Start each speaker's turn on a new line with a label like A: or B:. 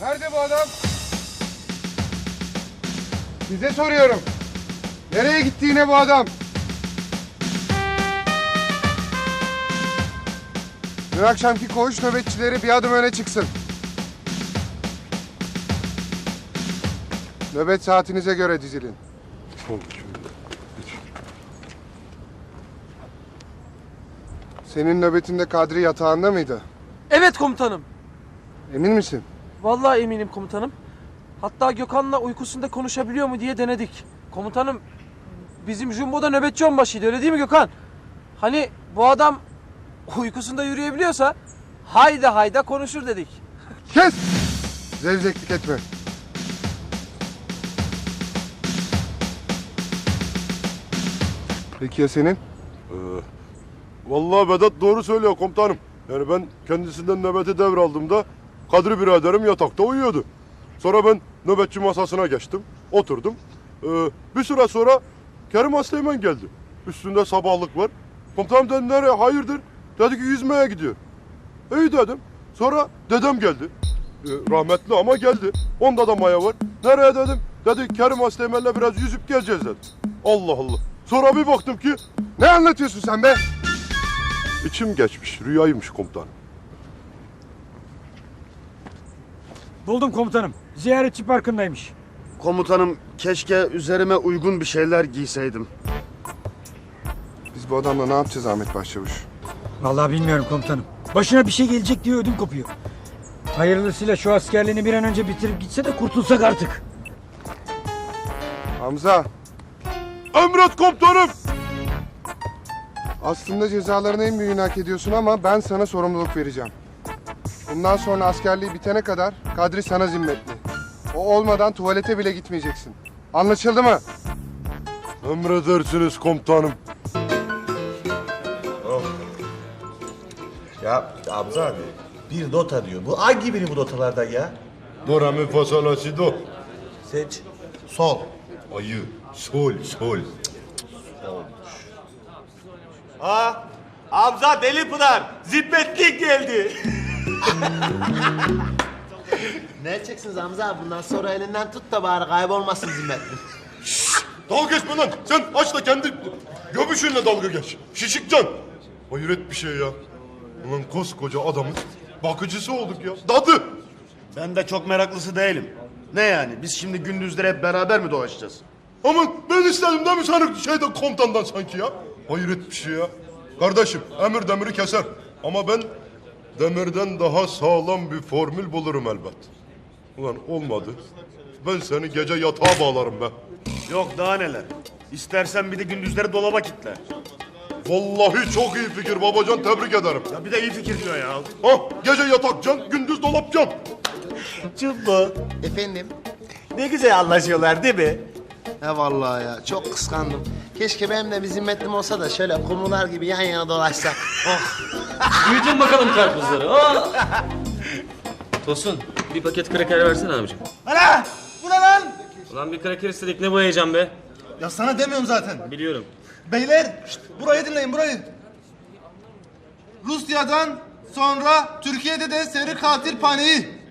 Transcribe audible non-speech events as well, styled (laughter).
A: Nerede bu adam? Size soruyorum. Nereye gitti yine bu adam? Dün akşamki koğuş nöbetçileri bir adım öne çıksın. Nöbet saatinize göre dizilin. Senin nöbetinde Kadri yatağında mıydı?
B: Evet komutanım.
A: Emin misin?
B: Vallahi eminim komutanım. Hatta Gökhan'la uykusunda konuşabiliyor mu diye denedik. Komutanım bizim Jumbo'da nöbetçi onbaşıydı öyle değil mi Gökhan? Hani bu adam uykusunda yürüyebiliyorsa hayda hayda konuşur dedik.
A: Kes! Zevzeklik etme. Peki ya senin?
C: Vallahi Vedat doğru söylüyor komutanım. Yani ben kendisinden nöbeti devraldığımda Kadri biraderim yatakta uyuyordu. Sonra ben nöbetçi masasına geçtim. Oturdum. Ee, bir süre sonra Kerim Aslemen geldi. Üstünde sabahlık var. Komutanım dedim nereye? Hayırdır? Dedi ki yüzmeye gidiyor. İyi dedim. Sonra dedem geldi. Ee, rahmetli ama geldi. Onda da maya var. Nereye dedim? Dedi Kerim Aslemen'le biraz yüzüp geleceğiz dedi. Allah Allah. Sonra bir baktım ki
A: Ne anlatıyorsun sen be?
C: İçim geçmiş, rüyaymış komutanım.
D: Buldum komutanım. Ziyaretçi parkındaymış.
E: Komutanım keşke üzerime uygun bir şeyler giyseydim.
A: Biz bu adamla ne yapacağız Ahmet Başçavuş?
D: Vallahi bilmiyorum komutanım. Başına bir şey gelecek diye ödüm kopuyor. Hayırlısıyla şu askerliğini bir an önce bitirip gitse de kurtulsak artık.
A: Hamza,
C: Emret komutanım!
A: aslında cezalarını en büyüğünü hak ediyorsun ama ben sana sorumluluk vereceğim. Bundan sonra askerliği bitene kadar Kadri sana zimmetli. O olmadan tuvalete bile gitmeyeceksin. Anlaşıldı mı?
C: Emredersiniz komutanım.
F: Ya Abza abi bir nota diyor. Bu hangi biri bu notalardan ya?
C: Do re mi fa sol la si do.
F: Seç. Sol.
C: Ayı, sol, sol.
F: Aa, Abza Deli Pınar. Zimmetlik geldi. (laughs)
G: Ne edeceksiniz Hamza abi? Bundan sonra elinden tut da bari kaybolmasın zimmetli.
C: Dalga geçme lan. Sen aç da kendi göbüşünle dalga geç. Şişikcan. Hayret bir şey ya. Ulan koskoca adamın bakıcısı olduk ya. Dadı.
E: Ben de çok meraklısı değilim. Ne yani biz şimdi gündüzleri hep beraber mi dolaşacağız?
C: Aman ben istedim değil mi sana şeyden komutandan sanki ya? Hayret bir şey ya. Kardeşim emir demiri keser. Ama ben demirden daha sağlam bir formül bulurum elbet. Ulan olmadı. Ben seni gece yatağa bağlarım be.
E: Yok daha neler. İstersen bir de gündüzleri dolaba kitle.
C: Vallahi çok iyi fikir babacan tebrik ederim.
E: Ya bir de iyi fikir diyor ya.
C: Ha gece yatakcan gündüz dolapcan.
F: Cumbo.
G: Efendim?
F: Ne güzel anlaşıyorlar değil mi?
G: He vallahi ya çok kıskandım. Keşke benim de bir zimmetlim olsa da şöyle kumrular gibi yan yana dolaşsak. Oh. (laughs)
H: Büyütün bakalım karpuzları. Aa! Tosun bir paket kraker versene abicim.
I: Ana! Bu ne lan?
H: Ulan bir kraker istedik ne bu heyecan be?
I: Ya sana demiyorum zaten.
H: Biliyorum.
I: Beyler, şşt, burayı dinleyin burayı. Rusya'dan sonra Türkiye'de de seri katil paniği.